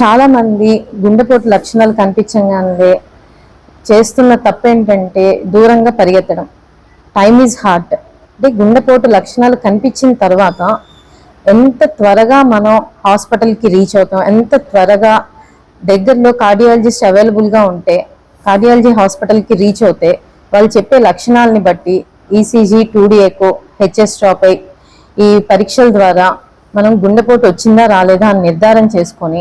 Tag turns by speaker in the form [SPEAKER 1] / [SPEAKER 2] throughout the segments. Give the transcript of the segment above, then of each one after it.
[SPEAKER 1] చాలా మంది గుండెపోటు లక్షణాలు కనిపించగానే చేస్తున్న తప్పు ఏంటంటే దూరంగా పరిగెత్తడం. టైమ్ ఈజ్ హార్ట్ అంటే గుండెపోటు లక్షణాలు కనిపించిన తర్వాత ఎంత త్వరగా మనం హాస్పిటల్కి రీచ్ అవుతాం ఎంత త్వరగా దగ్గరలో కార్డియాలజిస్ట్ అవైలబుల్గా ఉంటే కార్డియాలజీ హాస్పిటల్కి రీచ్ అవుతే వాళ్ళు చెప్పే లక్షణాలని బట్టి ఈసీజీ టూడీఎకో హెచ్ఎస్ ట్రాపై ఈ పరీక్షల ద్వారా మనం గుండెపోటు వచ్చిందా రాలేదా అని నిర్ధారణ చేసుకొని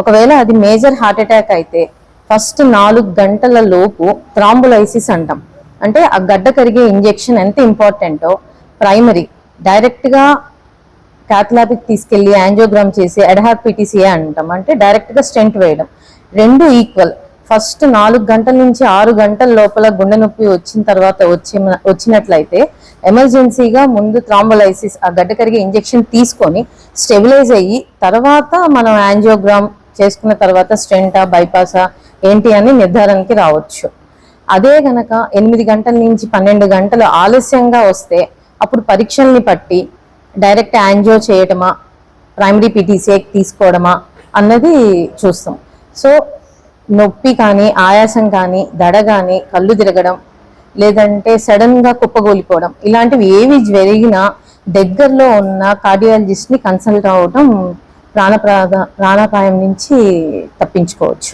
[SPEAKER 1] ఒకవేళ అది మేజర్ హార్ట్ అటాక్ అయితే ఫస్ట్ నాలుగు గంటల లోపు థ్రాంబులైసిస్ అంటాం. అంటే ఆ గడ్డ కరిగే ఇంజెక్షన్ ఎంత ఇంపార్టెంటో ప్రైమరీ డైరెక్ట్గా క్యాథలాబిక్ తీసుకెళ్ళి యాంజియోగ్రామ్ చేసి ఎడహాక్ అంటాం. అంటే డైరెక్ట్గా స్టెంట్ వేయడం. రెండు ఈక్వల్. ఫస్ట్ నాలుగు గంటల నుంచి ఆరు గంటల లోపల గుండె నొప్పి వచ్చిన తర్వాత వచ్చి వచ్చినట్లయితే ఎమర్జెన్సీగా ముందు థ్రాంబలైసిస్ ఆ గడ్డ కరిగే ఇంజెక్షన్ తీసుకొని స్టెబిలైజ్ అయ్యి తర్వాత మనం యాంజియోగ్రామ్ చేసుకున్న తర్వాత స్టెంటా బైపాసా ఏంటి అని నిర్ధారణకి రావచ్చు. అదే గనక ఎనిమిది గంటల నుంచి పన్నెండు గంటలు ఆలస్యంగా వస్తే అప్పుడు పరీక్షల్ని పట్టి డైరెక్ట్ యాంజియో చేయటమా ప్రైమరీ పీటీసీఏ తీసుకోవడమా అన్నది చూస్తాం. సో నొప్పి కానీ ఆయాసం కానీ దడ కానీ కళ్ళు తిరగడం లేదంటే సడన్గా కుప్పగోలిపోవడం ఇలాంటివి ఏవి జరిగినా దగ్గరలో ఉన్న కార్డియాలజిస్ట్ని కన్సల్ట్ అవ్వడం ప్రాణప్రాద ప్రాణాపాయం నుంచి తప్పించుకోవచ్చు.